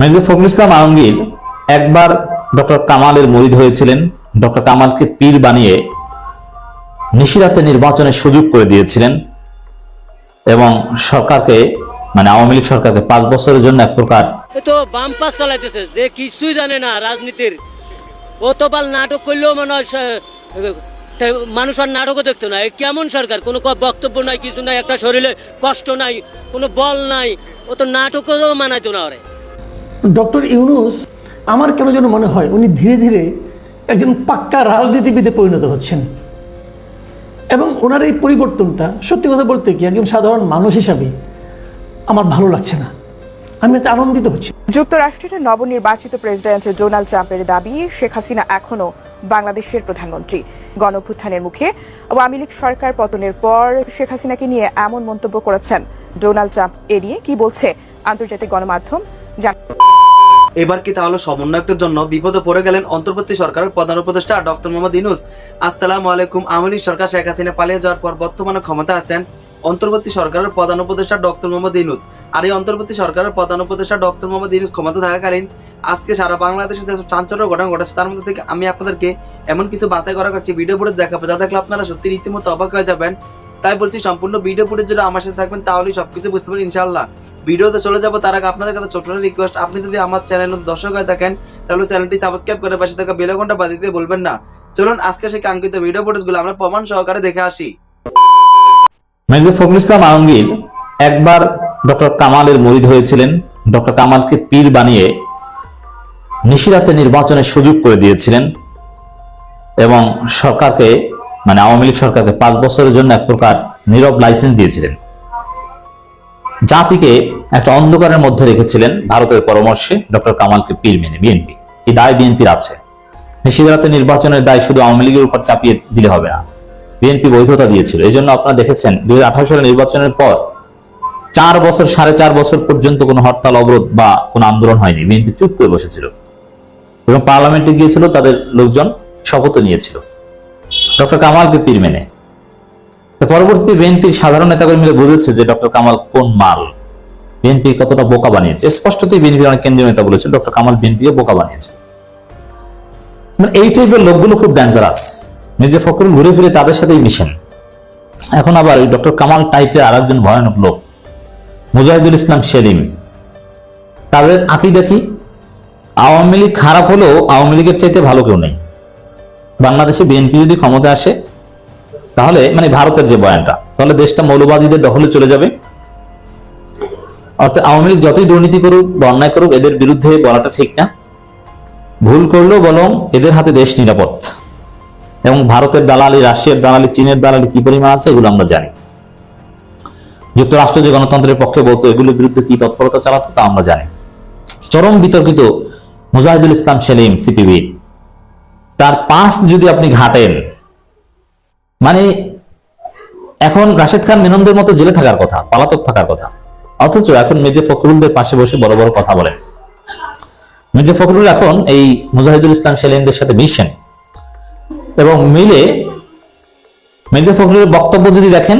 মির্জা ফখরুল ইসলাম আলমগীর একবার ডক্টর কামালের মরিদ হয়েছিলেন। ডক্টর কামালকে পীর বানিয়ে নিশিরাতে নির্বাচনের সুযোগ করে দিয়েছিলেন এবং সরকারকে মানে আওয়ামী লীগ সরকারকে পাঁচ বছরের জন্য এক প্রকার তো বাম পাস চালাইতেছে, যে কিছুই জানে না রাজনীতির। ও তো নাটক করলেও মনে মানুষ আর নাটকও দেখতো না। কেমন সরকার? কোনো বক্তব্য নাই, কিছু নাই, একটা শরীরে কষ্ট নাই, কোনো বল নাই। ও তো নাটকও মানাইতো না ওরে। ডক্টর ইউনুস, আমার কেন যেন মনে হয় উনি ধীরে ধীরে একজন পাক্কা রাজনীতিবিদে পরিণত হচ্ছেন। এবং ওনার এই পরিবর্তনটা সত্যি কথা বলতে কি একজন সাধারণ মানুষ হিসাবে আমার ভালো লাগছে না। আমি এতে আনন্দিত হচ্ছি। যুক্তরাষ্ট্রের নবনির্বাচিত প্রেসিডেন্ট ডোনাল্ড ট্রাম্পের দাবি, শেখ হাসিনা এখনও বাংলাদেশের প্রধানমন্ত্রী। গণঅভ্যুত্থানের মুখে আওয়ামী লীগ সরকার পতনের পর শেখ হাসিনাকে নিয়ে এমন মন্তব্য করেছেন। ডোনাল্ড ট্রাম্প এড়িয়ে কি বলছে আন্তর্জাতিক গণমাধ্যম? জান- এবার কি তাহলে সমন্বয়কদের জন্য বিপদে পড়ে গেলেন অন্তর্বর্তী সরকারের প্রধান উপদেষ্টা ডক্টর মোহাম্মদ ইনুস আসসালামু আলাইকুম আওয়ামী সরকার, শেখ হাসিনা পালিয়ে যাওয়ার পর বর্তমানে ক্ষমতা আছেন অন্তর্বর্তী সরকারের প্রধান উপদেষ্টা ডক্টর মোহাম্মদ ইনুস আর এই অন্তর্বর্তী সরকারের প্রধান উপদেষ্টা ডক্টর মোহাম্মদ ইনুস ক্ষমতা থাকাকালীন আজকে সারা বাংলাদেশে যেসব চাঞ্চল্য ঘটনা ঘটেছে, তার মধ্যে থেকে আমি আপনাদেরকে এমন কিছু বাছাই করা করছি ভিডিও ফুটেজ দেখাবো, যা দেখলে আপনারা সত্যি রীতিমতো অবাক হয়ে যাবেন। তাই বলছি, সম্পূর্ণ ভিডিও ফুটেজ যদি আমার সাথে থাকবেন, তাহলেই সবকিছু বুঝতে পারবেন ইনশাল্লাহ ভিডিওতে চলে যাব, তার আগে আপনাদের কাছে ছোট রিকোয়েস্ট আপনি যদি আমার চ্যানেল দর্শক হয়ে থাকেন, তাহলে চ্যানেলটি সাবস্ক্রাইব করে পাশে থাকা বাজিয়ে দিতে বলবেন না। চলুন আজকে সেই কাঙ্ক্ষিত ভিডিও ফুটেজগুলো আমরা প্রমাণ সহকারে দেখে আসি। মির্জা ফখরুল ইসলাম আলমগীর একবার ডক্টর কামালের মরিদ হয়েছিলেন। ডক্টর কামালকে পীর বানিয়ে নিশিরাতে নির্বাচনের সুযোগ করে দিয়েছিলেন এবং সরকারকে মানে আওয়ামী লীগ সরকারকে পাঁচ বছরের জন্য এক প্রকার নীরব লাইসেন্স দিয়েছিলেন। জাতিকে একটা অন্ধকারের মধ্যে রেখেছিলেন ভারতের পরামর্শে ডক্টর কামালকে পীর মেনে, বিএনপি। এই দায় বিএনপির আছে। নিশিরাতে নির্বাচনের দায় শুধু আওয়ামী লীগের উপর চাপিয়ে দিলে হবে না। বিএনপি বৈধতা দিয়েছিল। এই জন্য আপনারা দেখেছেন দুই হাজার আঠারো সালের নির্বাচনের পর চার বছর, সাড়ে চার বছর পর্যন্ত কোনো হরতাল, অবরোধ বা কোনো আন্দোলন হয়নি। বিএনপি চুপ করে বসেছিল। এবং পার্লামেন্টে গিয়েছিল, তাদের লোকজন শপথ নিয়েছিল। ডক্টর কামালকে পীর মেনে। তো পরবর্তীতে বিএনপির সাধারণ নেতাকর্মীরা বুঝেছে যে ডক্টর কামাল কোন মাল? বিএনপি কতটা বোকা বানিয়েছে? স্পষ্টতই বিএনপির অনেক কেন্দ্রীয় নেতা বলেছে ডক্টর কামাল বিএনপিকে বোকা বানিয়েছে। মানে এই টাইপের লোকগুলো খুব ডেঞ্জারাস নিজে ফখরুল ঘুরে ফিরে তাদের সাথেই মিশেন। এখন আবার ওই ডক্টর কামাল টাইপের আর একজন ভয়ানক লোক, মুজাহিদুল ইসলাম সেলিম। তাদের আকিদা কি? আওয়ামী লীগ খারাপ হলেও আওয়ামী লীগের চাইতে ভালো কেউ নেই। বাংলাদেশে বিএনপি যদি ক্ষমতা আসে তাহলে মানে ভারতের যে বয়ানটা, তাহলে দেশটা মৌলবাদীদের দখলে চলে যাবে? অর্থাৎ আওয়ামী লীগ যতই দুর্নীতি করুক বা অন্যায় করুক, এদের বিরুদ্ধে বলাটা ঠিক না। ভুল করলেও বরং এদের হাতে দেশ নিরাপদ। এবং ভারতের দালালি, রাশিয়ার দালালি, চীনের দালালি কি পরিমাণ আছে, এগুলো আমরা জানি। যুক্তরাষ্ট্র যে গণতন্ত্রের পক্ষে বলতো, এগুলোর বিরুদ্ধে কি তৎপরতা চালাতো, তা আমরা জানি। চরম বিতর্কিত মুজাহিদুল ইসলাম সেলিম, সিপিবি। তার পাঁচ যদি আপনি ঘাটেন মানে এখন রাশেদ খান মেননদের মতো জেলে থাকার কথা, পালাতক থাকার কথা। অথচ এখন মির্জা ফখরুলদের পাশে বসে বড় বড় কথা বলেন। মির্জা ফখরুল এখন এই মুজাহিদুল ইসলাম সেলিমদের সাথে মিশেন। এবং মিলে মির্জা ফখরুলের বক্তব্য যদি দেখেন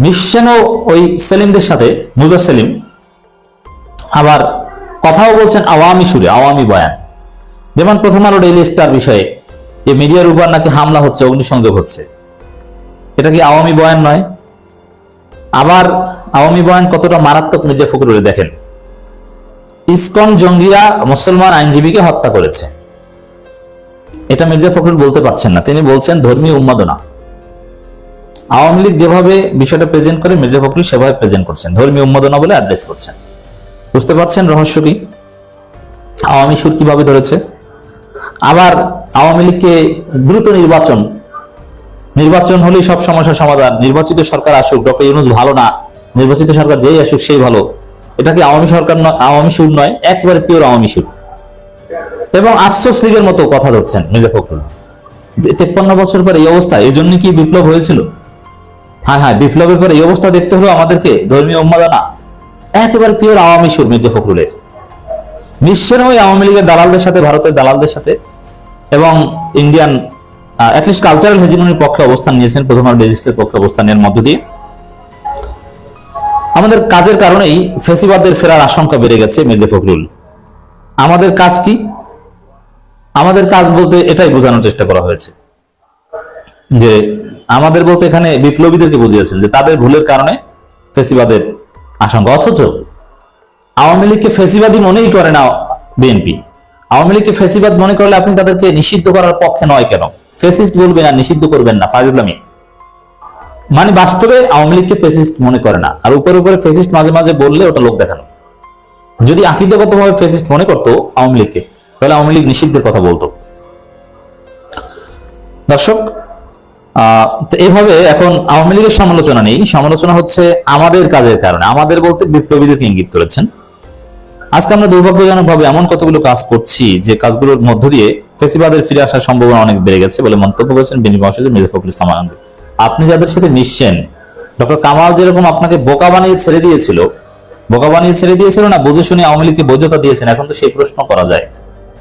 মিশছেনও ওই সেলিমদের সাথে মুজা সেলিম, আবার কথাও বলছেন আওয়ামী সুরে, আওয়ামী বয়ান। যেমন প্রথম আলো ডেইলি স্টার বিষয়ে, যে মিডিয়ার উপর নাকি হামলা হচ্ছে, অগ্নিসংযোগ হচ্ছে। এটা কি আওয়ামী বয়ান নয়? আবার আওয়ামী বয়ান কতটা মারাত্মক মির্জা ফখরুলে দেখেন। ইসকন জঙ্গিরা মুসলমান আইনজীবীকে হত্যা করেছে। এটা মির্জা ফখরুল বলতে পারছেন না। তিনি বলছেন, ধর্মীয় উন্মাদনা। আওয়ামী লীগ যেভাবে বিষয়টা প্রেজেন্ট করে, মির্জা ফখরুল সেভাবে প্রেজেন্ট করছেন। ধর্মীয় উন্মাদনা বলে অ্যাড্রেস করছেন। বুঝতে পারছেন রহস্য কি? আওয়ামী সুর কীভাবে ধরেছে? আবার আওয়ামী লীগকে দ্রুত নির্বাচন নির্বাচন হলেই সব সমস্যার সমাধান। নির্বাচিত সরকার আসুক, ডক্টর ইউনুস ভালো না। নির্বাচিত সরকার যেই আসুক, সেই ভালো। এটা কি আওয়ামী সরকার আওয়ামী সুর নয়, একেবারে পিওর আওয়ামী সুর। এবং আফসোস লীগের মতো কথা ধরছেন মির্জা ফখরুল। যে তেপ্পান্ন বছর পর এই অবস্থা এই জন্য কি বিপ্লব হয়েছিল? হ্যাঁ হ্যাঁ বিপ্লবের পর এই অবস্থা দেখতে হলো আমাদেরকে ধর্মীয় উন্মাদনা। একেবারে পিওর আওয়ামী সুর মির্জা ফখরুলের। নিশ্চয় ওই আওয়ামী লীগের দালালদের সাথে, ভারতের দালালদের সাথে। এবং ইন্ডিয়ান অ্যাটলিস্ট কালচারাল হেজিমনির পক্ষে অবস্থান নিয়েছেন, প্রথম আর ডেলিস্টের পক্ষে অবস্থানের মধ্য দিয়ে। আমাদের কাজের কারণেই ফেসিবাদের ফেরার আশঙ্কা বেড়ে গেছে মির্জা ফখরুল। আমাদের কাজ কি? আমাদের কাজ বলতে এটাই বোঝানোর চেষ্টা করা হয়েছে। যে আমাদের বলতে এখানে বিপ্লবীদেরকে বুঝিয়েছেন যে তাদের ভুলের কারণে ফেসিবাদের আশঙ্কা। অথচ আওয়ামী লীগকে ফেসিবাদী মনেই করে না বিএনপি। আওয়ামী লীগকে ফেসিবাদ মনে করলে আপনি তাদেরকে নিষিদ্ধ করার পক্ষে নয় কেন? ফেসিস্ট বলবেন আর নিষিদ্ধ করবেন না ফাজিলামি মানে বাস্তবে আওয়ামী লীগকে ফেসিস্ট মনে করে না। আর উপরে উপরে ফেসিস্ট মাঝে মাঝে বললে ওটা লোক দেখানো। যদি আকিদগত ভাবে ফেসিস্ট মনে করতো আওয়ামী লীগকে, তাহলে আওয়ামী লীগ নিষিদ্ধের কথা বলতো। দর্শক তো এভাবে এখন আওয়ামী লীগের সমালোচনা নেই। সমালোচনা হচ্ছে আমাদের কাজের কারণে। আমাদের বলতে বিপ্লবীদেরকে ইঙ্গিত করেছেন। আজকে আমরা দুর্ভাগ্যজনক ভাবে এমন কতগুলো কাজ করছি যে কাজগুলোর মধ্য দিয়ে ফেসিবাদের ফিরে আসার সম্ভাবনা অনেক বেড়ে গেছে বলে মন্তব্য করেছেন বিনি মহাসচিব মির্জা ফখরুল ইসলাম আলমগীর আপনি যাদের সাথে মিশছেন, ডক্টর কামাল যেরকম আপনাকে বোকা বানিয়ে ছেড়ে দিয়েছিল, বোকা বানিয়ে ছেড়ে দিয়েছিল না, বুঝে শুনে আওয়ামী লীগকে বৈধতা দিয়েছেন, এখন তো সেই প্রশ্ন করা যায়।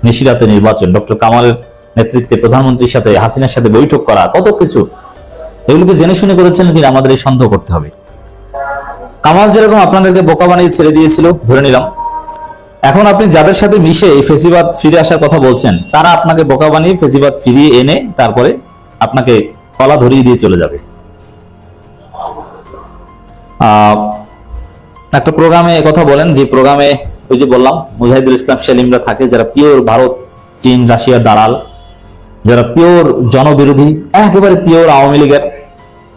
নিশিরাতে নির্বাচন, ডক্টর কামালের নেতৃত্বে প্রধানমন্ত্রীর সাথে, হাসিনার সাথে বৈঠক করা, কত কিছু। এগুলোকে জেনে শুনে করেছেন কিনা আমাদের এই সন্দেহ করতে হবে। কামাল যেরকম আপনাদেরকে বোকা বানিয়ে ছেড়ে দিয়েছিল, ধরে নিলাম এখন আপনি যাদের সাথে মিশে এই ফেসিবাদ ফিরে আসার কথা বলছেন, তারা আপনাকে বোকা বানিয়ে ফেসিবাদ ফিরিয়ে এনে তারপরে আপনাকে কলা ধরিয়ে দিয়ে চলে যাবে। একটা প্রোগ্রামে কথা বলেন, যে প্রোগ্রামে ওই যে বললাম, মুজাহিদুল ইসলাম সেলিমরা থাকে, যারা পিওর ভারত, চীন রাশিয়ার দালাল, যারা পিওর জনবিরোধী, একেবারে পিওর আওয়ামী লীগের,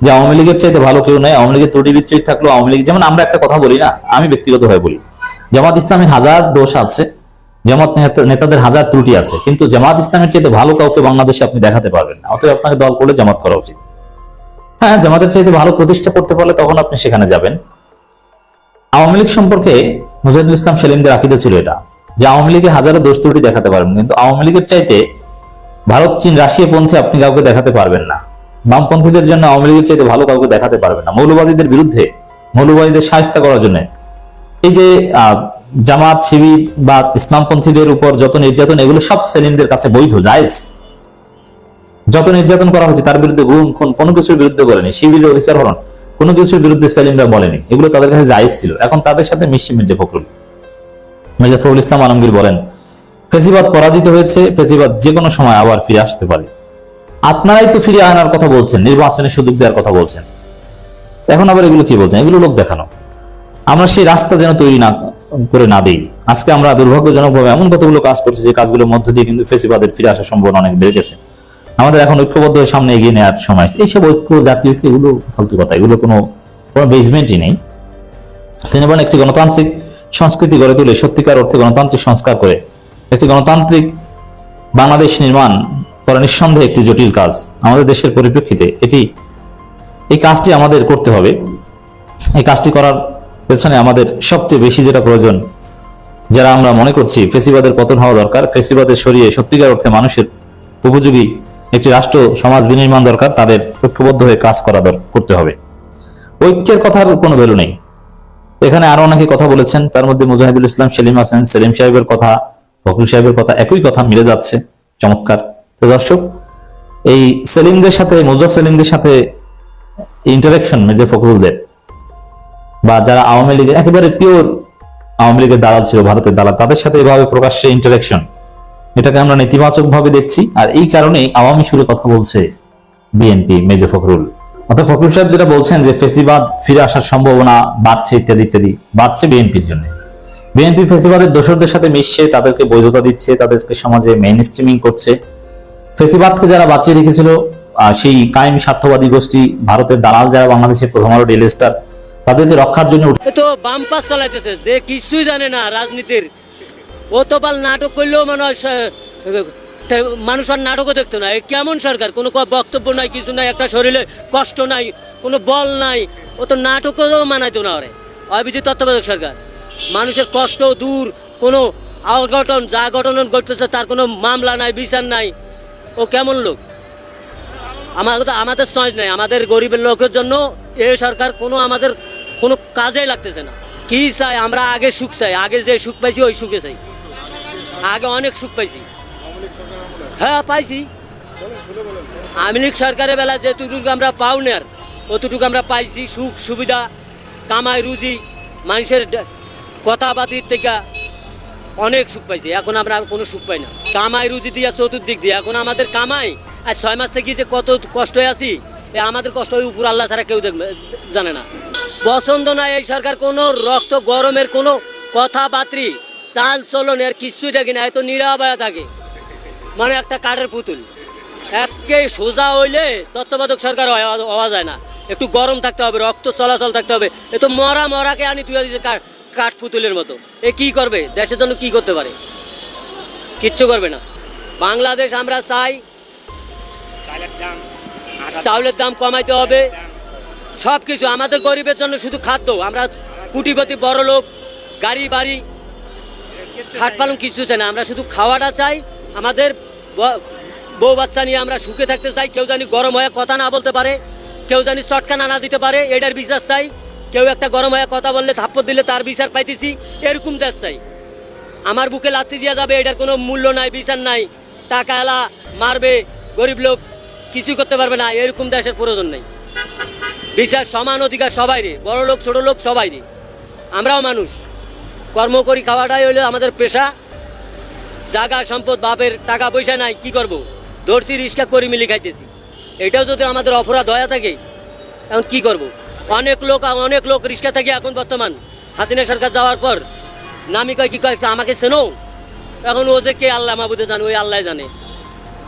যে আওয়ামী লীগের চাইতে ভালো কেউ নয়, আওয়ামী লীগের ত্রুটি বিচ্ছুত থাকলেও আওয়ামী লীগ যেমন আমরা একটা কথা বলি না, আমি ব্যক্তিগত হয়ে বলি। জামাত ইসলামের হাজার দোষ আছে, জামাত নেতাদের হাজার ত্রুটি আছে, কিন্তু জামাত ইসলামের চাইতে ভালো কাউকে বাংলাদেশে আপনি দেখাতে পারবেন না। অতএব আপনাকে দল করে জামাত করা উচিত। হ্যাঁ জামাতের চাইতে ভালো প্রতিষ্ঠা করতে পারলে তখন আপনি সেখানে যাবেন। আওয়ামী লীগ সম্পর্কে মুজাহিদুল ইসলাম সেলিমদের আকিদা ছিল এটা, যে আওয়ামী লীগে হাজারো দোষ ত্রুটি দেখাতে পারবেন, কিন্তু আওয়ামী লীগের চাইতে ভারত, চীন, রাশিয়া পন্থী আপনি কাউকে দেখাতে পারবেন না। বামপন্থীদের জন্য আওয়ামী লীগের চাইতে ভালো কাউকে দেখাতে পারবেন না। মৌলবাদীদের বিরুদ্ধে, মৌলবাদীদের সাহায্য করার জন্য এই যে জামাত, শিবির বা ইসলামপন্থীদের উপর যত নির্যাতন, এগুলো সব সেলিমদের কাছে বৈধ, জায়েজ। যত নির্যাতন করা হচ্ছে তার বিরুদ্ধে গুম, খুন, কোনো কিছুর বিরুদ্ধে বলেনি। শিবিরের অধিকার হরণ, কোনো কিছুর বিরুদ্ধে সেলিমরা বলেনি। এগুলো তাদের কাছে জায়েজ ছিল। এখন তাদের সাথে মিশছে মির্জা ফখরুল। মির্জা ফখরুল ইসলাম আলমগীর বলেন, ফেসিবাদ পরাজিত হয়েছে, ফেসিবাদ যে কোনো সময় আবার ফিরে আসতে পারে। আপনারাই তো ফিরে আনার কথা বলছেন, নির্বাচনের সুযোগ দেওয়ার কথা বলছেন। এখন আবার এগুলো কি বলছেন? এগুলো লোক দেখানো। আমরা সেই রাস্তা যেন তৈরি না, করে না দিই। আজকে আমরা দুর্ভাগ্যজনকভাবে এমন কতগুলো কাজ করছি যে কাজগুলোর মধ্য দিয়ে কিন্তু ফেসিবাদের ফিরে আসার সম্ভাবনা অনেক বেড়ে গেছে। আমাদের এখন ঐক্যবদ্ধ সামনে এগিয়ে নেওয়ার সময়। এইসব ঐক্য জাতীয় ঐক্য এগুলো ফালতু কথা, এগুলো কোনো কোনো বেসমেন্টই নেই। তিনি বলেন, একটি গণতান্ত্রিক সংস্কৃতি গড়ে তুলে সত্যিকার অর্থে গণতান্ত্রিক সংস্কার করে, একটি গণতান্ত্রিক বাংলাদেশ নির্মাণ করা নিঃসন্দেহে একটি জটিল কাজ। আমাদের দেশের পরিপ্রেক্ষিতে এটি, এই কাজটি আমাদের করতে হবে। এই কাজটি করার পেছনে আমাদের সবচেয়ে বেশি যেটা প্রয়োজন, যারা আমরা মনে করছি ফেসিবাদের পতন হওয়া দরকার, ফেসিবাদের সরিয়ে সত্যিকার অর্থে মানুষের উপযোগী একটি রাষ্ট্র, সমাজ বিনির্মাণ দরকার, তাদের ঐক্যবদ্ধ হয়ে কাজ করা করতে হবে। ঐক্যের কথার কোনো ভ্যালু নেই। এখানে আরও অনেকে কথা বলেছেন, তার মধ্যে মুজাহিদুল ইসলাম, সেলিম হাসান, সেলিম সাহেবের কথা, ফখরুল সাহেবের কথা একই কথা মিলে যাচ্ছে, চমৎকার। তো দর্শক, এই সেলিমদের সাথে, মুজা সেলিমদের সাথে ইন্টারাকশন মির্জা ফখরুলদের বা যারা আওয়ামী লীগের একেবারে পিওর আওয়ামী লীগের দালাল ছিল, ভারতের দালাল, তাদের সাথে এভাবে প্রকাশ্যে ইন্টারাকশন এটাকে আমরা নেতিবাচক ভাবে দেখছি। আর এই কারণেই আওয়ামী সুরে কথা বলছে বিএনপি মেজর ফখরুল। অর্থাৎ ফখরুল সাহেব যেটা বলছেন যে, ফেসিবাদ ফিরে আসার সম্ভাবনা বাড়ছে ইত্যাদি ইত্যাদি, বাড়ছে বিএনপির জন্য। বিএনপি ফেসিবাদের দোসরদের সাথে মিশছে, তাদেরকে বৈধতা দিচ্ছে, তাদেরকে সমাজে মেইন স্ট্রিমিং করছে। ফেসিবাদকে যারা বাঁচিয়ে রেখেছিল সেই কায়েম স্বার্থবাদী গোষ্ঠী, ভারতের দালাল যারা, বাংলাদেশের প্রথম আলো স্টার তাদেরকে রক্ষার জন্য তো বাম পাস চালাইতেছে, যে কিছুই জানে না রাজনীতির। ও তো বাল নাটক করলেও মনে মানুষ আর নাটকও দেখতো না। কেমন সরকার? কোনো বক্তব্য নাই, কিছু নাই, একটা শরীরে কষ্ট নাই, কোনো বল নাই। ও তো নাটকও মানাইতো না ওরে। অভিজিৎ তত্ত্বাবধায়ক সরকার। মানুষের কষ্ট দূর, কোনো অঘটন যা ঘটন ঘটতেছে তার কোনো মামলা নাই, বিচার নাই। ও কেমন লোক? আমাদের তো আমাদের চয়েস নাই। আমাদের গরিবের লোকের জন্য এ সরকার কোনো আমাদের কোনো কাজেই লাগতেছে না। কি চাই, আমরা আগে সুখ চাই। আগে যে সুখ পাইছি, ওই সুখে চাই। আগে অনেক সুখ পাইছি। হ্যাঁ পাইছি। আওয়ামী লীগ সরকারের বেলা যেটুকু আমরা পাওনার, অতটুকু আমরা পাইছি। সুখ, সুবিধা, কামাই, রুজি, মানুষের কথাবার্তির থেকে অনেক সুখ পাইছি। এখন আমরা কোনো সুখ পাই না। কামাই, রুজি দিয়া, চতুর্দিক দিয়ে। এখন আমাদের কামাই আর ছয় মাস থেকে যে কত কষ্ট আছি, এ আমাদের কষ্ট উপর আল্লাহ ছাড়া কেউ দেখবে জানে না। পছন্দ না এই সরকার কোনো রক্ত গরমের কোনো কথাবার্তি চাল চলন এর কিছুই দেখি না এত নিরাবয়া থাকে। মানে একটা কাঠের পুতুল। একে সোজা হইলে তত্ত্বাবধায়ক সরকার হওয়া- যায় না। একটু গরম থাকতে হবে রক্ত চলাচল থাকতে হবে। এ তো মরা মরাকে আনি তুই দিচ্ছে কাঠ কাঠ পুতুলের মতো। এ কি করবে? দেশের জন্য কি করতে পারে? কিচ্ছু করবে না। বাংলাদেশ আমরা চাই। চাউলের দাম কমাইতে হবে। সব কিছু আমাদের গরিবের জন্য শুধু খাদ্য। আমরা কুটিপতি বড় লোক গাড়ি, বাড়ি খাট পালন কিছু চাই না। আমরা শুধু খাওয়াটা চাই। আমাদের বউ বাচ্চা নিয়ে আমরা সুখে থাকতে চাই। কেউ জানি গরম হয়ে কথা না বলতে পারে। কেউ জানি চটকানা না না দিতে পারে। এটার বিচার চাই। কেউ একটা গরম হয়ে কথা বললে থাপ্পড় দিলে তার বিচার পাইতেছি। এরকম দেশ চাই। আমার বুকে লাথি দিয়া যাবে, এটার কোনো মূল্য নাই, বিচার নাই। টাকা এলা মারবে, গরিব লোক কিছু করতে পারবে না। এরকম দেশের প্রয়োজন নেই। বিচার সমান অধিকার সবাই রে বড় লোক ছোট লোক সবাই রে আমরাও মানুষ। কর্ম করি খাওয়াটাই হলো আমাদের পেশা। জাগা, সম্পদ, বাপের টাকা পয়সা নাই, কি করব? ধরছি রিক্সা করি, মিলি খাইতেছি। এটাও যদি আমাদের অপরাধ হয়ে থাকে, এখন কি করব? অনেক লোক অনেক লোক রিক্সা থাকে এখন বর্তমান। হাসিনা সরকার যাওয়ার পর, নামি কয় কি কয়, আমাকে চেনো? এখন ও যে কে, আল্লাহ মাবুদে জানে, ওই আল্লাহ জানে।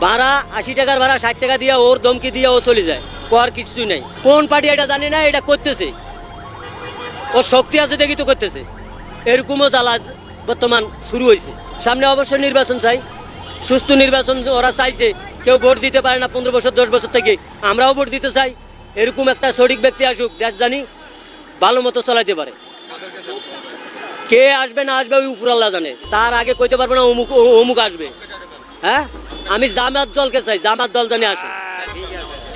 ভাড়া আশি টাকার ভাড়া, ষাট টাকা দিয়ে ওর ধমকি দিয়ে ও চলে যায়। কর কিছু নেই। কোন পার্টি এটা জানি না, এটা করতেছে। ও শক্তি আছে দেখি তো করতেছে। এরকমও জ্বালা বর্তমান শুরু হয়েছে। সামনে অবশ্যই নির্বাচন চাই। সুস্থ নির্বাচন ওরা চাইছে। কেউ ভোট দিতে পারে না পনেরো বছর, দশ বছর থেকে। আমরাও ভোট দিতে চাই। এরকম একটা সঠিক ব্যক্তি আসুক, দেশ জানি ভালো মতো চলাইতে পারে। কে আসবে না আসবে ওই উপর আল্লাহ জানে। তার আগে কইতে পারব না অমুক অমুক আসবে। হ্যাঁ? আমি জামাত দলকে চাই, জামাত দল জানি আসে।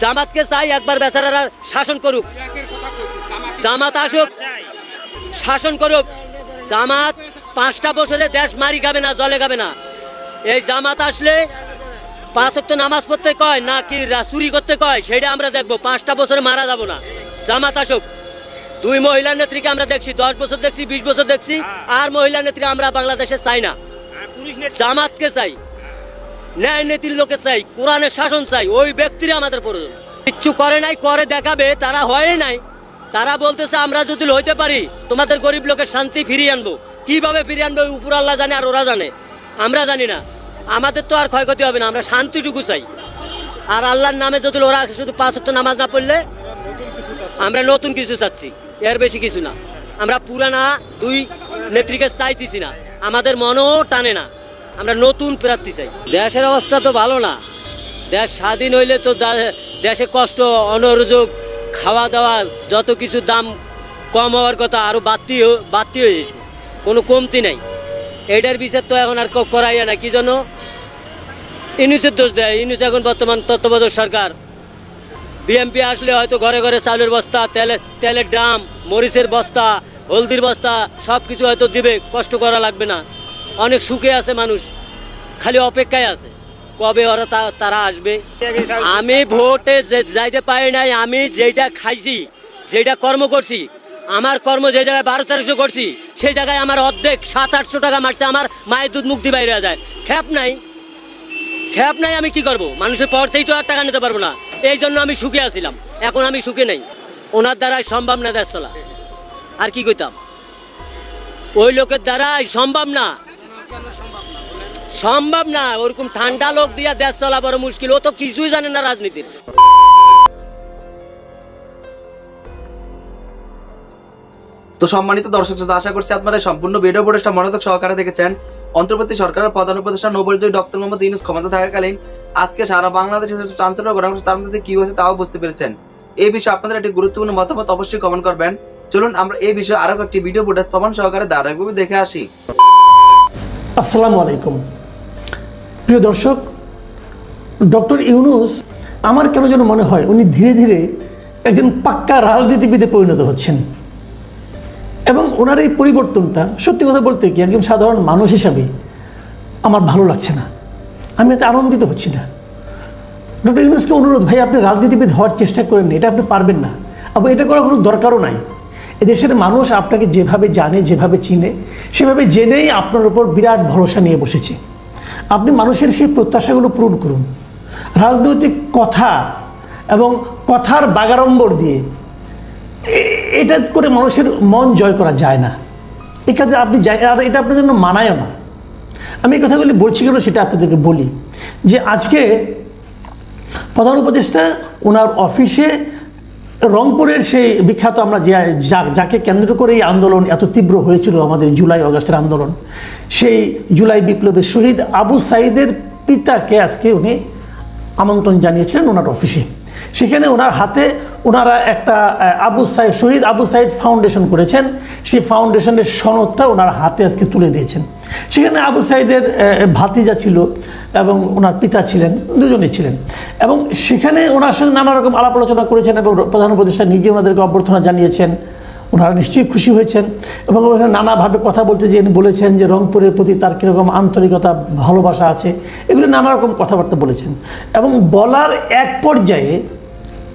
জামাতকে চাই একবার বেচারারা শাসন করুক। জামাত আসুক শাসন করুক। জামাত পাঁচটা বছরে দেশ মারি খাবে না জলে খাবে না। এই জামাত আসলে পাঁচ অক্ট নামাজ পড়তে কয় না কি চুরি করতে কয় সেটা আমরা দেখব। পাঁচটা বছরে মারা যাব না। জামাত আসুক। দুই মহিলা নেত্রীকে আমরা দেখছি দশ বছর দেখছি বিশ বছর দেখছি আর মহিলা নেত্রী আমরা বাংলাদেশে চাই না। জামাতকে চাই। ন্যায় নীতির লোকে চাই কোরআনের শাসন চাই, ওই ব্যক্তির আমাদের প্রয়োজন। কিচ্ছু করে নাই, করে দেখাবে, তারা হয় নাই। তারা বলতেছে, আমরা যদি হইতে পারি, তোমাদের গরিব লোকের শান্তি ফিরিয়ে আনব। কীভাবে ফিরিয়ে আনব উপর আল্লাহ জানে আর ওরা জানে। আমরা জানি না। আমাদের তো আর ক্ষয়ক্ষতি হবে না, আমরা শান্তিটুকু চাই। আর আল্লাহর নামে যদি ওরা শুধু পাঁচ নামাজ না পড়লে, আমরা নতুন কিছু চাচ্ছি, এর বেশি কিছু না। আমরা পুরানা দুই নেত্রীকে চাইতেছি না। আমাদের মনও টানে না। আমরা নতুন প্রার্থী চাই। দেশের অবস্থা তো ভালো না। দেশ স্বাধীন হইলে তো দেশে কষ্ট অনরযোগ খাওয়া দাওয়া, যত কিছু দাম কম হওয়ার কথা আরও বাড়তি বাড়তি হয়ে গেছে। কোনো কমতি নাই। এটার বিচার তো এখন আর ক- করাইয়া না। কি জন্য? ইউনিসের দোষ দেয়। ইউনিস এখন বর্তমান তত্ত্বাবধায়ক সরকার। বিএমপি আসলে হয়তো ঘরে ঘরে চাউলের বস্তা তেলের তেলের ড্রাম, মরিচের বস্তা, হলদির বস্তা সব কিছু হয়তো দিবে। কষ্ট করা লাগবে না। অনেক সুখে আছে মানুষ, খালি অপেক্ষায় আছে। কবে ওরা তারা আসবে? আমি ভোটে যাইতে পারি নাই, আমি যেটা খাইছি যেটা কর্ম করছি, আমার কর্ম যে জায়গায় বারো তেরোশো করছি, সেই জায়গায় আমার অর্ধেক, সাত, আটশো টাকা মারতে আমার মায়ের দুধ মুক্তি বাইরে যায়। খ্যাপ নাই। খ্যাপ নাই, আমি কি করব? মানুষের পর থেকেই তো আর টাকা নিতে পারব না। এই জন্য আমি সুখে আছিলাম। এখন আমি সুখে নেই। ওনার দ্বারাই সম্ভব না দেশ চলা। আর কি কইতাম? ওই লোকের দ্বারাই সম্ভব না। সম্ভব না, ওরকম ঠান্ডা লোক দিয়া দেশ চলা বড় মুশকিল, ও তো কিছুই জানে না রাজনীতির। তো সম্মানিত দর্শক শ্রোতা, আশা করছি আপনারা সম্পূর্ণ ভিডিও ফুটেজটা মনোযোগ সহকারে দেখেছেন। অন্তর্বর্তী সরকারের প্রধান উপদেষ্টা নোবেল জয়ী ডক্টর মোহাম্মদ ইউনুস ক্ষমতা থাকাকালীন আজকে সারা বাংলাদেশে যে চাঞ্চল্য ঘটনা তার মধ্যে কি হয়েছে তাও বুঝতে পেরেছেন। এই বিষয়ে আপনাদের একটি গুরুত্বপূর্ণ মতামত অবশ্যই কমেন্ট করবেন। চলুন আমরা এই বিষয়ে আরও একটি ভিডিও ফুটেজ প্রমাণ সহকারে ধারাবাহিকভাবে দেখে আসি। আসসালামু আলাইকুম। প্রিয় দর্শক, ডক্টর ইউনুস, আমার কেন যেন মনে হয় উনি ধীরে ধীরে একজন পাক্কা রাজনীতিবিদে পরিণত হচ্ছেন। এবং ওনার এই পরিবর্তনটা সত্যি কথা বলতে কি একজন সাধারণ মানুষ হিসাবে আমার ভালো লাগছে না। আমি এতে আনন্দিত হচ্ছি না। ডক্টর ইউনুসকে অনুরোধ, ভাই, আপনি রাজনীতিবিদ হওয়ার চেষ্টা করেন এটা আপনি পারবেন না। আবার এটা করার কোনো দরকারও নাই। এদেশের মানুষ আপনাকে যেভাবে জানে, যেভাবে চিনে, সেভাবে জেনেই আপনার উপর বিরাট ভরসা নিয়ে বসেছে। আপনি মানুষের সেই প্রত্যাশাগুলো পূরণ করুন। রাজনৈতিক কথা এবং কথার বাগাড়ম্বর দিয়ে এটা করে মানুষের মন জয় করা যায় না। এই কাজে আপনি আর এটা আপনার জন্য মানায়ও না। আমি এই কথাগুলি বলছি কেন সেটা আপনাদেরকে বলি। যে আজকে প্রধান উপদেষ্টা ওনার অফিসে রংপুরের সেই বিখ্যাত আমরা যে যাকে কেন্দ্র করে এই আন্দোলন এত তীব্র হয়েছিল আমাদের জুলাই অগস্টের আন্দোলন, সেই জুলাই বিপ্লবের শহীদ আবু সাইদের পিতাকে আজকে উনি আমন্ত্রণ জানিয়েছিলেন ওনার অফিসে। সেখানে ওনার হাতে ওনারা একটা আবু সাইদ শহীদ আবু সাইদ ফাউন্ডেশন করেছেন। সেই ফাউন্ডেশনের সনদটা ওনার হাতে আজকে তুলে দিয়েছেন। সেখানে আবু সাইদের ভাতিজা ছিল এবং ওনার পিতা ছিলেন দুজনেই ছিলেন। এবং সেখানে ওনার সঙ্গে নানা রকম আলাপ আলোচনা করেছেন এবং প্রধান উপদেষ্টা নিজে ওনাদেরকে অভ্যর্থনা জানিয়েছেন। ওনারা নিশ্চয়ই খুশি হয়েছেন এবং ওখানে নানাভাবে কথা বলতে যে বলেছেন যে রংপুরের প্রতি তার কীরকম আন্তরিকতা, ভালোবাসা আছে, এগুলো নানা রকম কথাবার্তা বলেছেন। এবং বলার এক পর্যায়ে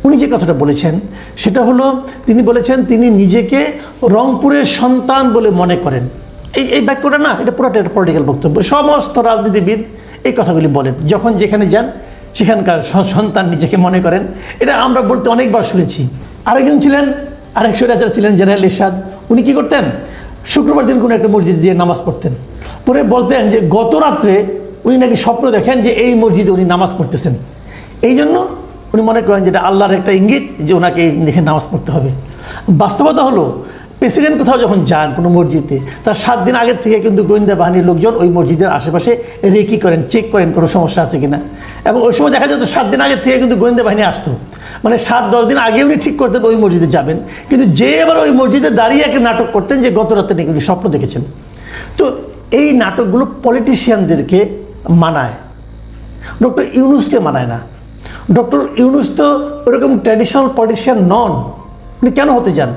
উনি যে কথাটা বলেছেন, সেটা হলো, তিনি বলেছেন, তিনি নিজেকে রংপুরের সন্তান বলে মনে করেন। এই এই বাক্যটা না, এটা পুরোটা একটা পলিটিক্যাল বক্তব্য। সমস্ত রাজনীতিবিদ এই কথাগুলি বলেন। যখন যেখানে যান, সেখানকার সন্তান নিজেকে মনে করেন। এটা আমরা বলতে অনেকবার শুনেছি। আরেকজন ছিলেন, আরেক স্বৈরাচার ছিলেন জেনারেল ইরশাদ উনি কি করতেন? শুক্রবার দিন কোনো একটা মসজিদ দিয়ে নামাজ পড়তেন। পরে বলতেন যে, গত রাত্রে উনি নাকি স্বপ্ন দেখেন যে এই মসজিদে উনি নামাজ পড়তেছেন। এই জন্য উনি মনে করেন যেটা আল্লাহর একটা ইঙ্গিত যে ওনাকে দেখে নামাজ পড়তে হবে। বাস্তবতা হলো প্রেসিডেন্ট কোথাও যখন যান কোনো মসজিদে, তার সাত দিন আগের থেকে কিন্তু গোয়েন্দা বাহিনীর লোকজন ওই মসজিদের আশেপাশে রেকি করেন, চেক করেন কোনো সমস্যা আছে কিনা। এবং ওই সময় দেখা যেত সাত দিন আগের থেকে কিন্তু গোয়েন্দা বাহিনী আসতো। মানে সাত, দশ দিন আগে উনি ঠিক করতেন ওই মসজিদে যাবেন। কিন্তু যে এবার ওই মসজিদে দাঁড়িয়ে একটা নাটক করতেন যে গত রাতে নাকি উনি স্বপ্ন দেখেছেন। তো এই নাটকগুলো পলিটিশিয়ানদেরকে মানায়। ডক্টর ইউনুসকে মানায় না। ডক্টর ইউনুস তো ওরকম ট্র্যাডিশনাল পলিটিশিয়ান নন। উনি কেন হতে যান?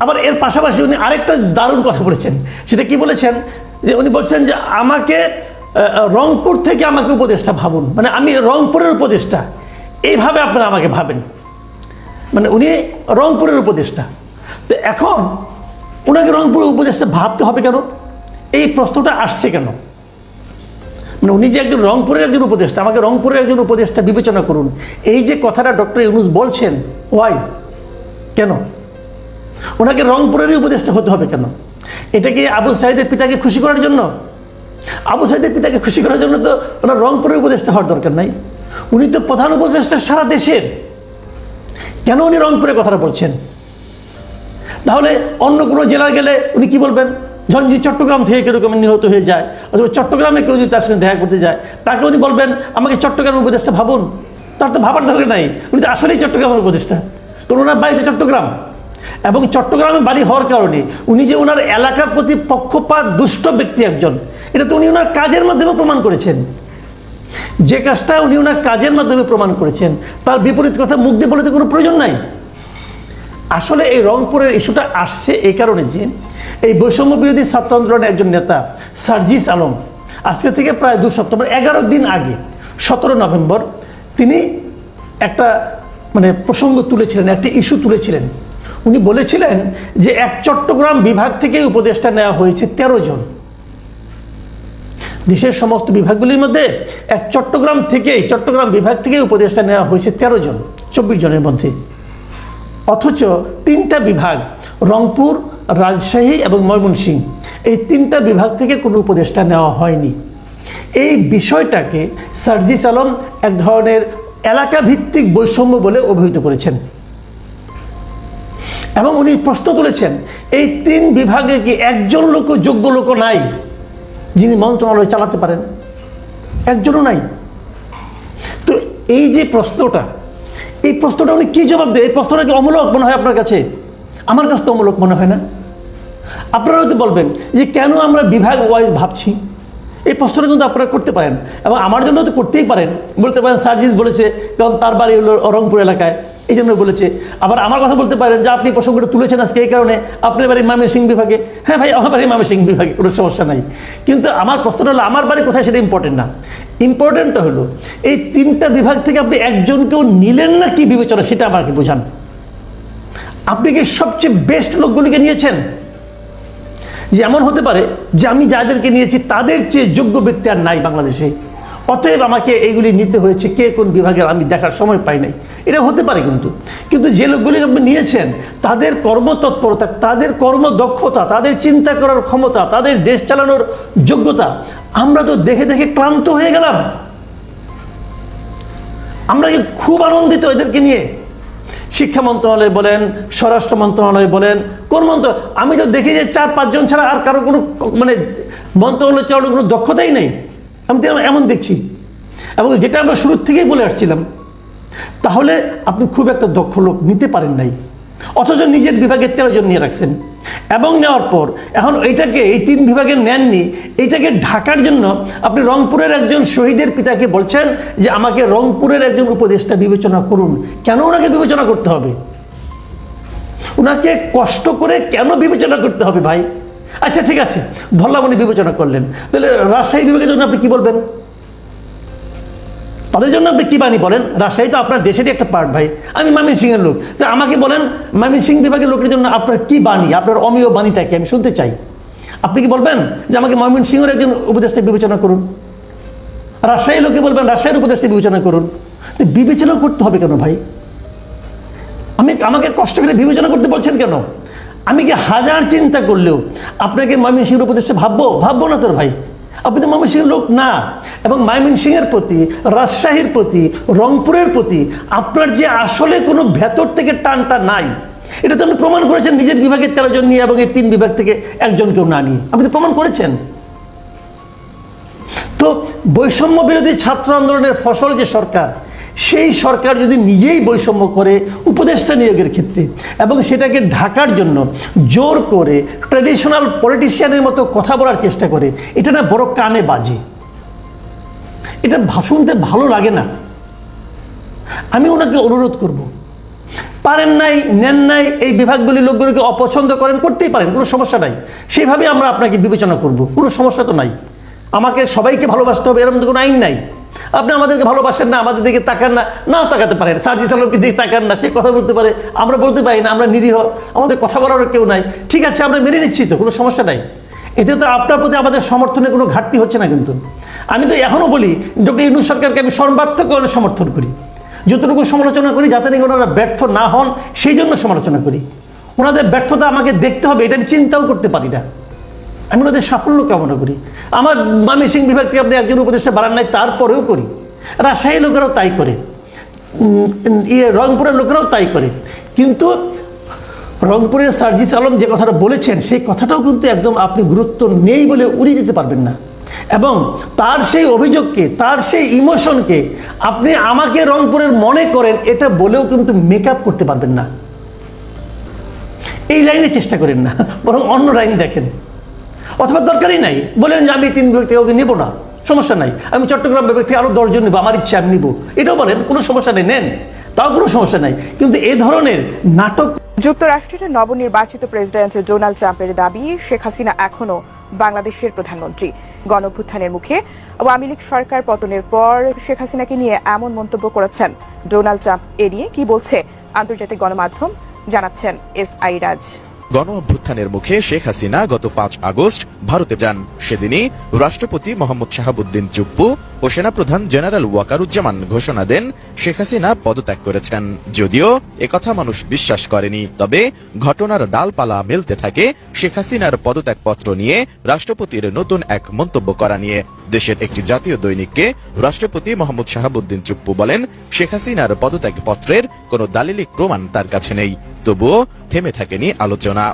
আবার এর পাশাপাশি উনি আরেকটা দারুণ কথা বলেছেন। সেটা কি বলেছেন? যে উনি বলছেন যে আমাকে রংপুর থেকে আমাকে উপদেষ্টা ভাবুন। মানে আমি রংপুরের উপদেষ্টা। এইভাবে আপনারা আমাকে ভাবেন। মানে উনি রংপুরের উপদেষ্টা। তো এখন ওনাকে রংপুরের উপদেষ্টা ভাবতে হবে কেন? এই প্রশ্নটা আসছে কেন? মানে উনি যে একজন রংপুরের একজন উপদেষ্টা, আমাকে রংপুরের একজন উপদেষ্টা বিবেচনা করুন। এই যে কথাটা ডক্টর ইউনুস বলছেন ওয়াই কেন? ওনাকে রংপুরেরই উপদেষ্টা হতে হবে কেন? এটা কি আবু সাইদের পিতাকে খুশি করার জন্য? আবু সাইদের পিতাকে খুশি করার জন্য তো ওনার রংপুরের উপদেষ্টা হওয়ার দরকার নাই। উনি তো প্রধান উপদেষ্টা সারা দেশের। কেন উনি রংপুরের কথাটা বলছেন? তাহলে অন্য কোনো জেলায় গেলে উনি কি বলবেন? ধরেন যদি চট্টগ্রাম থেকে কেরকম নিহত হয়ে যায়, অথবা চট্টগ্রামে কেউ যদি তার সঙ্গে দেখা করতে যায়, তাকে উনি বলবেন, আমাকে চট্টগ্রামের উপদেষ্টা ভাবুন। তার তো ভাবার দরকার নাই। উনি তো আসলেই চট্টগ্রামের উপদেষ্টা। কারণ ওনার বাড়িতে চট্টগ্রাম। এবং চট্টগ্রামে বাড়ি হওয়ার কারণে উনি যে ওনার এলাকার প্রতি পক্ষপাত, দুষ্ট ব্যক্তি একজন, এটা তো উনি ওনার কাজের মাধ্যমে প্রমাণ করেছেন। যে কাজটা উনি ওনার কাজের মাধ্যমে প্রমাণ করেছেন, তার বিপরীত কথা মুখ দিয়ে বলে তো কোনো প্রয়োজন নাই। আসলে এই রংপুরের ইস্যুটা আসছে এই কারণে যে এই বৈষম্য বিরোধী ছাত্র আন্দোলনের একজন নেতা, সার্জিস আলম, আজকে থেকে প্রায় দু সপ্তাহ এগারো দিন আগে, সতেরো নভেম্বর, তিনি একটা মানে প্রসঙ্গ তুলেছিলেন, একটি ইস্যু তুলেছিলেন। উনি বলেছিলেন যে এক চট্টগ্রাম বিভাগ থেকে উপদেষ্টা নেওয়া হয়েছে তেরো জন। দেশের সমস্ত বিভাগগুলির মধ্যে এক চট্টগ্রাম থেকেই, চট্টগ্রাম বিভাগ থেকে উপদেষ্টা নেওয়া হয়েছে তেরো জন, চব্বিশ জনের মধ্যে। অথচ তিনটা বিভাগ রংপুর, রাজশাহী এবং ময়মনসিংহ, এই তিনটা বিভাগ থেকে কোনো উপদেষ্টা নেওয়া হয়নি। এই বিষয়টাকে সার্জিস আলম এক ধরনের এলাকা ভিত্তিক বৈষম্য বলে অভিহিত করেছেন। এবং উনি প্রশ্ন তুলেছেন, এই তিন বিভাগে কি একজন লোক যোগ্য লোক নাই যিনি মন্ত্রণালয় চালাতে পারেন? একজনও নাই। তো এই যে প্রশ্নটা, এই প্রশ্নটা উনি কি জবাব দেয়? এই প্রশ্নটা কি অমূলক মনে হয় আপনার কাছে? আমার কাছে তো অমূলক মনে হয় না। আপনারা হয়তো বলবেন যে কেন আমরা বিভাগ ওয়াইজ ভাবছি? এই প্রশ্নটা কিন্তু আপনারা করতে পারেন এবং আমার জন্য তো করতেই পারেন। বলতে পারেন সার্জিস বলেছে, কারণ তার বাড়ি হলো রংপুর এলাকায়। এই জন্য বলেছে। আবার আমার কথা বলতে পারেন যে আপনি প্রসঙ্গটা তুলেছেন আজকে এই কারণে, আপনার বাড়ি সিং বিভাগে। হ্যাঁ ভাই, আমার বাড়ি সিং বিভাগে, কোনো সমস্যা নাই। কিন্তু আমার প্রশ্নটা হলো, আমার বাড়ি কোথায় সেটা ইম্পর্টেন্ট না। ইম্পর্টেন্টটা হলো, এই তিনটা বিভাগ থেকে আপনি একজনকেও নিলেন না কি বিবেচনা, সেটা আমাকে বোঝান। আপনি কি সবচেয়ে বেস্ট লোকগুলিকে নিয়েছেন? যে এমন হতে পারে যে আমি যাদেরকে নিয়েছি, তাদের চেয়ে যোগ্য ব্যক্তি আর নাই বাংলাদেশে। অতএব আমাকে এইগুলি নিতে হয়েছে, কে কোন বিভাগের, আমি দেখার সময় পাই নাই। এটা হতে পারে কিন্তু। কিন্তু যে লোকগুলি আপনি নিয়েছেন, তাদের কর্মতৎপরতা, তাদের কর্মদক্ষতা, তাদের চিন্তা করার ক্ষমতা, তাদের দেশ চালানোর যোগ্যতা, আমরা তো দেখে দেখে ক্লান্ত হয়ে গেলাম। আমরা কি খুব আনন্দিত এদেরকে নিয়ে? শিক্ষা মন্ত্রণালয় বলেন, স্বরাষ্ট্র মন্ত্রণালয় বলেন কোন মন্ত্র আমি তো দেখি যে চার, পাঁচজন ছাড়া আর কারও কোনো মানে মন্ত্রণালয় চালানোর কোনো দক্ষতাই নেই। আমি এমন দেখছি। এবং যেটা আমরা শুরুর থেকেই বলে আসছিলাম তাহলে আপনি খুব একটা দক্ষ লোক নিতে পারেন নাই। অথচ নিজের বিভাগে তেরো জন নিয়ে রাখছেন। এবং নেওয়ার পর, এখন এইটাকে, এই তিন বিভাগে নেননি, এইটাকে ঢাকার জন্য আপনি রংপুরের একজন শহীদের পিতাকে বলছেন যে, আমাকে রংপুরের একজন উপদেষ্টা বিবেচনা করুন। কেন ওনাকে বিবেচনা করতে হবে? ওনাকে কষ্ট করে কেন বিবেচনা করতে হবে ভাই? আচ্ছা ঠিক আছে ধরলাম বিবেচনা করলেন। তাহলে রাজশাহী বিভাগের জন্য আপনি কি বলবেন? তাদের জন্য আপনি কী বাণী বলেন? রাজশাহী তো আপনার দেশেরই একটা পার্ট ভাই। আমি মামিন লোক। তো আমাকে বলেন, মামিন সিং বিভাগের লোকের জন্য আপনার কী বাণী? আপনার অমীয় বাণীটা কি? আমি শুনতে চাই। আপনি কি বলবেন যে আমাকে ময়মন সিংহের একজন উপদেষ্টা বিবেচনা করুন? রাজশাহী লোকে বলবেন, রাজশাহীর উপদেষ্টা বিবেচনা করুন। তো বিবেচনা করতে হবে কেন ভাই? আমি আমাকে কষ্ট করে বিবেচনা করতে বলছেন কেন? আমি কি হাজার চিন্তা করলেও আপনাকে ময়মনসিংহের উপদেষ্টা ভাববো? ভাববো না তোর ভাই। আপনি তো লোক না। এবং ময়মনসিংহের প্রতি, রাজশাহীর প্রতি, রংপুরের প্রতি আপনার যে আসলে কোনো ভেতর থেকে টানটা নাই, এটা তো আপনি প্রমাণ করেছেন নিজের বিভাগের তেরো জন নিয়ে এবং এই তিন বিভাগ থেকে একজন কেউ না নিয়ে। আপনি তো প্রমাণ করেছেন। তো বৈষম্য বিরোধী ছাত্র আন্দোলনের ফসল যে সরকার সেই সরকার যদি নিজেই বৈষম্য করে উপদেষ্টা নিয়োগের ক্ষেত্রে এবং সেটাকে ঢাকার জন্য জোর করে ট্র্যাডিশনাল পলিটিশিয়ানের মতো কথা বলার চেষ্টা করে, এটা না বড় কানে বাজে। এটা শুনতে ভালো লাগে না। আমি ওনাকে অনুরোধ করব, পারেন নাই, নেন নাই, এই বিভাগগুলি লোকগুলোকে অপছন্দ করেন, করতেই পারেন, কোনো সমস্যা নাই। সেইভাবে আমরা আপনাকে বিবেচনা করব, কোনো সমস্যা তো নাই। আমাকে সবাইকে ভালোবাসতে হবে, এরকম তো কোনো আইন নাই। আপনি আমাদেরকে ভালোবাসেন না, আমাদের দিকে তাকান না, নাও তাকাতে পারেন। সার্জিস আলমকে দিকে তাকান না, সে কথা বলতে পারে, আমরা বলতে পারি না, আমরা নিরীহ, আমাদের কথা বলার কেউ নাই। ঠিক আছে, আমরা মেনে নিচ্ছি তো, কোনো সমস্যা নাই। এতে তো আপনার প্রতি আমাদের সমর্থনের কোনো ঘাটতি হচ্ছে না কিন্তু। আমি তো এখনও বলি, ডক্টর ইউনুস সরকারকে আমি সর্বাত্মক সমর্থন করি। যতটুকু সমালোচনা করি, যাতে নাকি ওনারা ব্যর্থ না হন, সেই জন্য সমালোচনা করি। ওনাদের ব্যর্থতা আমাকে দেখতে হবে, এটা আমি চিন্তাও করতে পারি না। আমি ওনাদের সাফল্য কামনা করি। আমার মামি সিং বিভাগ থেকে আপনি একজন উপদেষ্টা বাড়ান নাই, তারপরেও করি। রাজশাহী লোকেরাও তাই করে। ইয়ে রংপুরের লোকেরাও তাই করে। কিন্তু রংপুরের সার্জিস আলম যে কথাটা বলেছেন, সেই কথাটাও কিন্তু একদম আপনি গুরুত্ব নেই বলে উড়িয়ে দিতে পারবেন না। এবং তার সেই অভিযোগকে, তার সেই ইমোশনকে আপনি আমাকে রংপুরের মনে করেন, এটা বলেও কিন্তু মেকআপ করতে পারবেন না। এই লাইনে চেষ্টা করেন না, বরং অন্য লাইন দেখেন। অথবা দরকারই নাই। বলেন যে আমি তিন থেকে ওকে নেব না। সমস্যা নাই। আমি চট্টগ্রাম বিভাগ থেকে আরও দশজন নেব, আমার ইচ্ছা, আমি নিবো। এটাও বলেন, কোনো সমস্যা নেই, নেন। তাও কোনো সমস্যা নাই। কিন্তু এই ধরনের নাটক যুক্তরাষ্ট্রের নবনির্বাচিত প্রেসিডেন্ট ডোনাল্ড ট্রাম্পের দাবি, শেখ হাসিনা এখনও বাংলাদেশের প্রধানমন্ত্রী। গণঅভ্যুত্থানের মুখে আওয়ামী লীগ সরকার পতনের পর শেখ হাসিনাকে নিয়ে এমন মন্তব্য করেছেন। ডোনাল্ড ট্রাম্প এ নিয়ে কি বলছে? আন্তর্জাতিক গণমাধ্যম জানাচ্ছেন এস আই রাজ। গণ অভ্যুত্থানের মুখে শেখ হাসিনা গত পাঁচ আগস্ট ভারতে যান। সেদিনই রাষ্ট্রপতি মোহাম্মদ শাহাবুদ্দিন চুপ্পু ও সেনাপ্রধান জেনারেল ওয়াকারুজ্জামান ঘোষণা দেন, শেখ হাসিনা পদত্যাগ করেছেন। যদিও একথা মানুষ বিশ্বাস করেনি, তবে ঘটনার ডালপালা মেলতে থাকে শেখ হাসিনার পদত্যাগপত্র নিয়ে রাষ্ট্রপতির নতুন এক মন্তব্য করা নিয়ে। দেশের একটি জাতীয় দৈনিককে রাষ্ট্রপতি মোহাম্মদ শাহাবুদ্দিন চুপ্পু বলেন, শেখ হাসিনার পদত্যাগপত্রের কোনো দালিলিক প্রমাণ তার কাছে নেই। তবুও থেমে থাকেনি আলোচনা।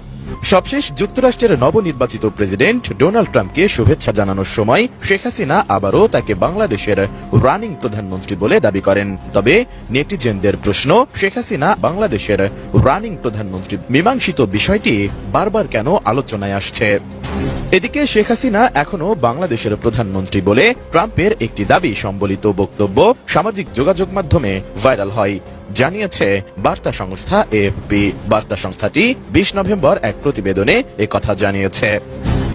সবশেষ যুক্তরাষ্ট্রের নবনির্বাচিত প্রেসিডেন্ট ডোনাল্ড ট্রাম্পকে শুভেচ্ছা জানানোর সময় শেখ হাসিনা আবারও তাকে বাংলাদেশের রানিং প্রধানমন্ত্রী বলে দাবি করেন। তবে নেটিজেনদের প্রশ্ন, শেখ হাসিনা বাংলাদেশের রানিং প্রধানমন্ত্রী মীমাংসিত বিষয়টি বারবার কেন আলোচনায় আসছে? এদিকে শেখ হাসিনা এখনও বাংলাদেশের প্রধানমন্ত্রী বলে ট্রাম্পের একটি দাবি সম্বলিত বক্তব্য সামাজিক যোগাযোগ মাধ্যমে ভাইরাল হয়। জানিয়েছে বার্তা সংস্থা এএফপি বার্তা সংস্থাটি বিশ নভেম্বর এক প্রতিবেদনে কথা জানিয়েছে।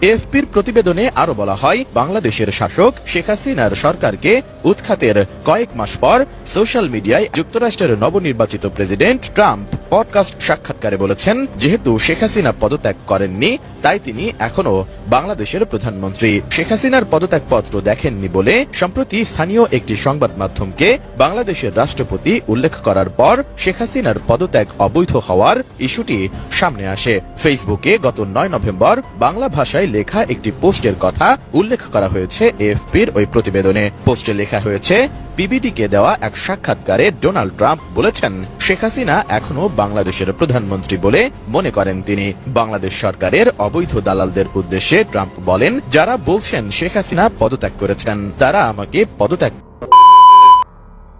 এফপির প্রতিবেদনে আরও বলা হয়, বাংলাদেশের শাসক শেখ হাসিনার সরকারকে উৎখাতের কয়েক মাস পর সোশ্যাল মিডিয়ায় যুক্তরাষ্ট্রের নবনির্বাচিত প্রেসিডেন্ট ট্রাম্প পডকাস্ট সাক্ষাৎকারে বলেছেন, যেহেতু শেখ হাসিনা পদত্যাগ করেননি, তাই তিনি এখনও বাংলাদেশের প্রধানমন্ত্রী। শেখ হাসিনার পদত্যাগপত্র দেখেননি বলে, সম্প্রতি স্থানীয় একটি সংবাদ মাধ্যমকে বাংলাদেশের রাষ্ট্রপতি উল্লেখ করার পর শেখ হাসিনার পদত্যাগ অবৈধ হওয়ার ইস্যুটি সামনে আসে। ফেসবুকে গত নয় নভেম্বর বাংলা ভাষায় লেখা একটি পোস্টের কথা উল্লেখ করা হয়েছে এফপির ওই প্রতিবেদনে। পোস্টে লেখা হয়েছে বিবিডিকে দেওয়া এক সাক্ষাৎকারে ডোনাল্ড ট্রাম্প বলেছেন, শেখ হাসিনা এখনও বাংলাদেশের প্রধানমন্ত্রী বলে মনে করেন তিনি। বাংলাদেশ সরকারের অবৈধ দালালদের উদ্দেশ্যে ট্রাম্প বলেন, যারা বলছেন শেখ হাসিনা পদত্যাগ করেছেন, তারা আমাকে পদত্যাগ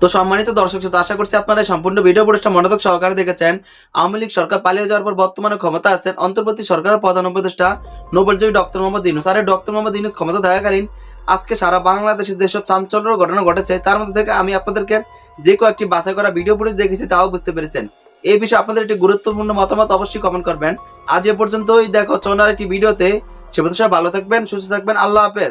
তো সম্মানিত দর্শক শ্রোতা, আশা করছি আপনারা সম্পূর্ণ ভিডিও পরিষ্ঠা মনোযোগ সহকারে দেখেছেন। আওয়ামী লীগ সরকার পালিয়ে যাওয়ার পর বর্তমানে ক্ষমতা আছেন অন্তর্বর্তী সরকারের প্রধান উপদেষ্টা নোবেলজয়ী ডক্টর মোহাম্মদ ইউনুস। আর, ডক্টর মোহাম্মদ ইউনুস ক্ষমতা থাকাকালীন আজকে সারা বাংলাদেশে যেসব চাঞ্চল্যের ঘটনা ঘটেছে, তার মধ্যে থেকে আমি আপনাদেরকে যে কয়েকটি বাছাই করা ভিডিও ফুটেজ দেখেছি, তাও বুঝতে পেরেছেন। এই বিষয়ে আপনাদের একটি গুরুত্বপূর্ণ মতামত অবশ্যই কমেন্ট করবেন। আজ এ পর্যন্তই, দেখো চনার একটি ভিডিওতে। সে ভালো থাকবেন, সুস্থ থাকবেন, আল্লাহ হাফেজ।